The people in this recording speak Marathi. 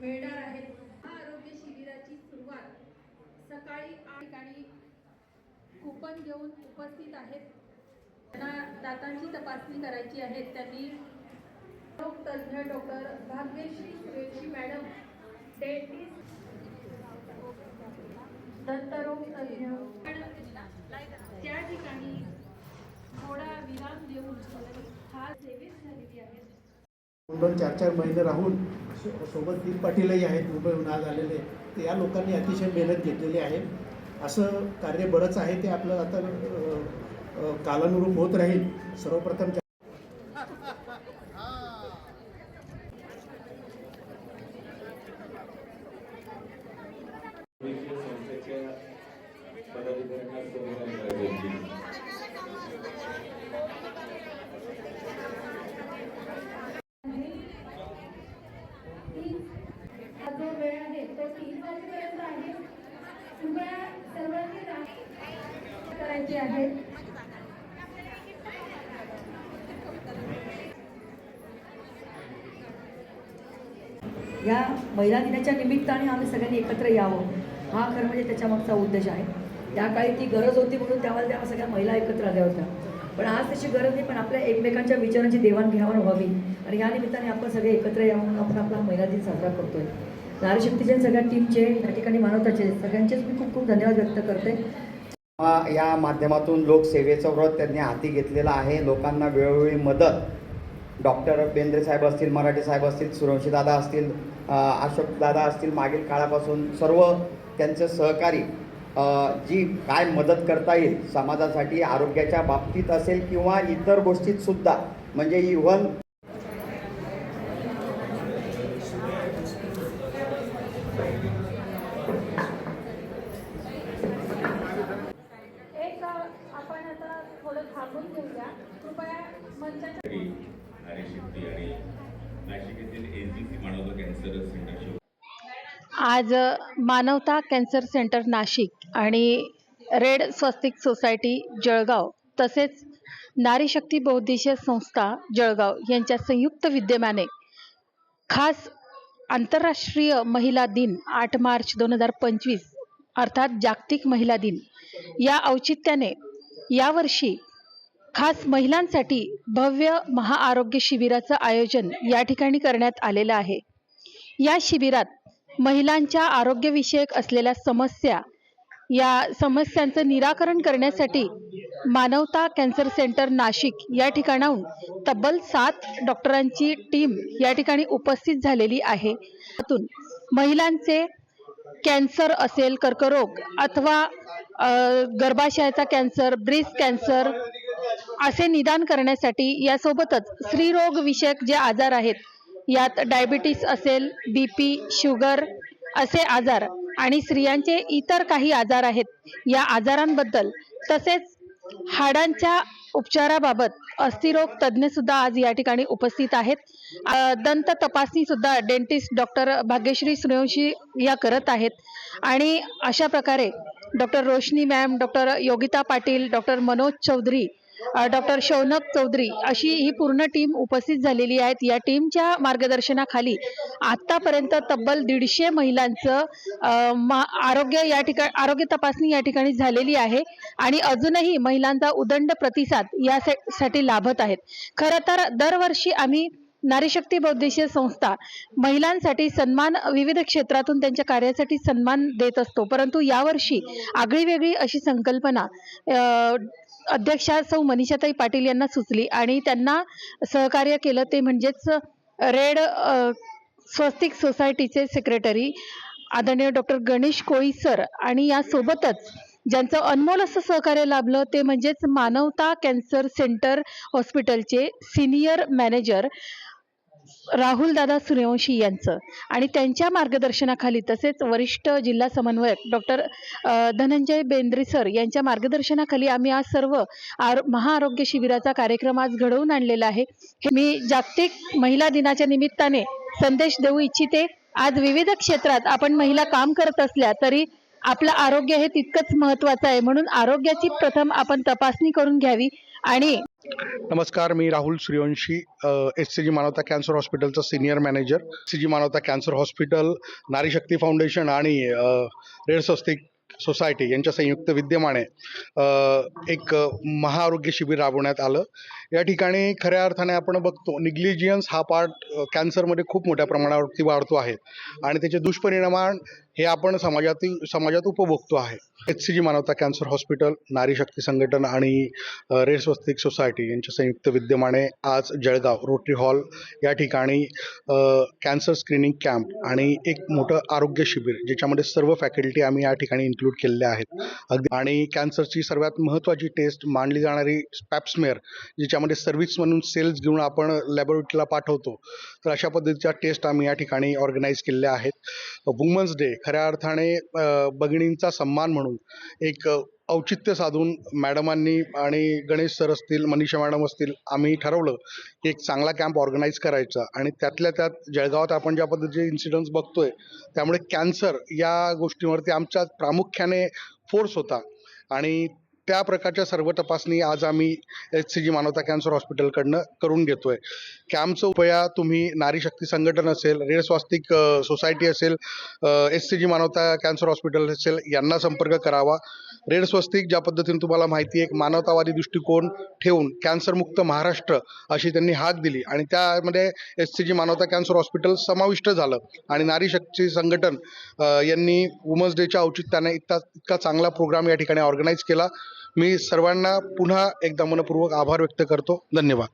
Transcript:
मिळणार आहेत हा आरोग्य शिबिराची सुरुवात सकाळी ठिकाणी कुपन घेऊन उपस्थित आहेत. त्यांना दातांची तपासणी करायची आहे. त्यांनी रोग तज्ज्ञ doctor Bhagyashree Sureshi madam dentist दंतरोग तज्ज्ञ त्या ठिकाणी थोडा विराम देऊन हा सेवेत झालेली आहे दोन चार चार महिने राहून सोबत दीप पाटीलही आहेत मुंबईहून आज आलेले. तर या लोकांनी अतिशय मेहनत घेतलेली आहे. असं कार्य बरंच आहे ते आपलं आता कालानुरूप होत राहील. सर्वप्रथम वैद्यकीय संस्थेच्या पदाधिकाऱ्यांना समोर विनंती. हा जो वेळ आहे तो तीन वाजेपर्यंत आहे कृपया सर्वांनी रांग करायची आहे. या महिला दिनाच्या निमित्ताने आम्ही सगळ्यांनी एकत्र यावं. हा खरं म्हणजे त्याच्यामागचा उद्देश आहे. त्या काळी ती गरज होती म्हणून त्यावेळेला त्या सगळ्या महिला एकत्र आल्या होत्या. पण आज तशी गरज नाही पण आपल्या एकमेकांच्या विचारांची देवाणघेवाण व्हावी. आणि या निमित्ताने आपण सगळे एकत्र यावं म्हणून आपण आपला महिला दिन साजरा करतोय. नारीशक्तीच्या सगळ्या टीमचे या ठिकाणी मानवताचे सगळ्यांचेच मी खूप खूप धन्यवाद व्यक्त करते. या माध्यमातून लोकसेवेचं व्रत त्यांनी हाती घेतलेलं आहे. लोकांना वेळोवेळी मदत. डॉक्टर बेंद्रे साहेब असतील मराठे साहेब असतील सुरवंशी दादा असतील अशोक दादा असतील मागील काळापासून सर्व त्यांचं सहकारी जी काय मदत करता येईल समाजासाठी आरोग्याच्या बाबतीत असेल किंवा इतर गोष्टीतसुद्धा म्हणजे इव्हन एक अ, आपण आता थांबून घेऊया. कृपया मंचाच्या नारीशक्ती आणि नाशिक येथील मानवता कॅन्सर सेंटरची आज मानवता कॅन्सर सेंटर नाशिक आणि रेड स्वस्तिक सोसायटी जळगाव तसेच नारी शक्ती बौद्धिशीय संस्था जळगाव यांच्या संयुक्त विद्यमाने खास आंतरराष्ट्रीय महिला दिन आठ मार्च दोन हजार पंचवीस अर्थात जागतिक महिला दिन या औचित्याने यावर्षी खास महिलांसाठी भव्य महाआरोग्य शिबिराचं आयोजन या ठिकाणी करण्यात आलेलं आहे. या शिबिरात महिलांच्या आरोग्यविषयक असलेल्या समस्या या समस्यांचं निराकरण करण्यासाठी मानवता कॅन्सर सेंटर नाशिक या ठिकाणाहून तब्बल सात डॉक्टरांची टीम या ठिकाणी उपस्थित झालेली आहे. त्यातून महिलांचे कॅन्सर असेल कर्करोग अथवा गर्भाशयाचा कॅन्सर ब्रेस्ट कॅन्सर असे निदान करण्यासाठी यासोबतच स्त्रीरोग विषयक जे आजार आहेत यात डायबिटीस असेल बी पी शुगर असे आजार आणि स्त्रियांचे इतर काही आजार आहेत या आजारांबद्दल तसेच हाडांच्या उपचाराबाबत अस्थिरोग तज्ज्ञ सुद्धा आज या ठिकाणी उपस्थित आहेत. दंत तपासणी सुद्धा डेंटिस्ट डॉक्टर भाग्यश्री सूर्यवंशी या करत आहेत. आणि अशा प्रकारे doctor Roshni ma'am doctor Yogita Patil doctor Manoj Chaudhari doctor Shaunak Chaudhari अशी ही पूर्ण टीम उपस्थित झालेली आहेत. या टीमच्या मार्गदर्शनाखाली आतापर्यंत तब्बल दीडशे महिलांचं मा- आरोग्य या ठिकाणी आरोग्य तपासणी या ठिकाणी झालेली आहे आणि अजूनही महिलांचा उदंड प्रतिसाद यासाठी लाभत आहेत. खरं तर दरवर्षी आम्ही नारीशक्ती बौद्धिशीय संस्था महिलांसाठी सन्मान विविध क्षेत्रातून त्यांच्या कार्यासाठी सन्मान देत असतो. परंतु यावर्षी आगळीवेगळी अशी संकल्पना अध्यक्षा सौ मनीषाताई पाटील यांना सुचली आणि त्यांना सहकार्य केलं. ते म्हणजेच रेड स्वस्तिक सोसायटीचे सेक्रेटरी आदरणीय डॉक्टर गणेश कोळी सर. आणि यासोबतच ज्यांचं अनमोल असं सहकार्य लाभलं ते म्हणजेच मानवता कॅन्सर सेंटर हॉस्पिटलचे सिनियर मॅनेजर राहुल दादा सूर्यवंशी यांचं. आणि त्यांच्या मार्गदर्शनाखाली तसेच वरिष्ठ जिल्हा समन्वयक डॉक्टर धनंजय बेंद्रे सर यांच्या मार्गदर्शनाखाली आम्ही आज सर्व आरो महाआरोग्य शिबिराचा कार्यक्रम आज घडवून आणलेला आहे. हे मी जागतिक महिला दिनाच्या निमित्ताने संदेश देऊ इच्छिते. आज विविध क्षेत्रात आपण महिला काम करत असल्या तरी आपलं आरोग्य हे तितकंच महत्वाचं आहे. म्हणून आरोग्याची प्रथम आपण तपासणी करून घ्यावी. आणि नमस्कार मी Rahul Suryavanshi H C G Manavata cancer हॉस्पिटलचा senior manager. C G Manavata cancer hospital Nari Shakti foundation आणि रेड स्वस्तिक सोसायटी यांच्या संयुक्त विद्यमाने एक महाआरोग्य शिबिर राबवण्यात आलं. या ठिकाणी खऱ्या अर्थाने आपण बघतो निग्लिजियन्स हा पार्ट कॅन्सरमध्ये खूप मोठ्या प्रमाणावरती वाढतो आहे. आणि त्याचे दुष्परिणाम हे आपण समाजातील समाजात उपभोगतो आहे. H C G Manavata cancer hospital Nari Shakti संघटन आणि अ, रेड स्वस्तिक सोसायटी यांच्या संयुक्त विद्यमाने आज जळगाव रोटरी हॉल या ठिकाणी कॅन्सर स्क्रीनिंग कॅम्प आणि एक मोठं आरोग्य शिबिर ज्याच्यामध्ये सर्व फॅकल्टी आम्ही या ठिकाणी इन्क्लूड केलेल्या आहेत. अगदी आणि कॅन्सरची सर्वात महत्त्वाची टेस्ट मानली जाणारी स्पॅप्समेअर ज्याच्यामध्ये सर्व्हिस म्हणून सेल्स घेऊन आपण लॅबोरेटरीला पाठवतो. तर अशा पद्धतीच्या टेस्ट आम्ही या ठिकाणी ऑर्गनाईज केलेल्या आहेत. वुमन्स डे खऱ्या अर्थाने अ, भगिनींचा सन्मान म्हणून एक औचित्य साधून मॅडमांनी आणि गणेश सर असतील मनीषा मॅडम असतील आम्ही ठरवलं की एक चांगला कॅम्प ऑर्गनाईज करायचा. आणि त्यातल्या त्यात जळगावात आपण ज्या पद्धतीचे इन्सिडन्स बघतोय त्यामुळे कॅन्सर या गोष्टीवरती आमच्या प्रामुख्याने फोर्स होता. आणि त्या प्रकारच्या सर्व तपासणी आज आम्ही H C G Manavata cancer हॉस्पिटलकडनं करून घेतोय. कॅम्पचं उपया तुम्ही नारी शक्ती संघटन असेल रेड स्वास्तिक सोसायटी असेल S C G Manavata cancer hospital असेल यांना संपर्क करावा. रेड स्वस्तिक ज्या पद्धतीने तुम्हाला माहिती आहे एक मानवतावादी दृष्टिकोन ठेवून कॅन्सरमुक्त महाराष्ट्र अशी त्यांनी हाक दिली आणि त्यामध्ये S C G Manavata cancer hospital समाविष्ट झालं आणि नारी शक्ती संघटन यांनी वुमन्स डेच्या औचित्याने इतका इतका चांगला प्रोग्राम या ठिकाणी ऑर्गनाईज केला. मी सर्वांना पुन्हा एकदा मनपूर्वक आभार व्यक्त करतो. धन्यवाद.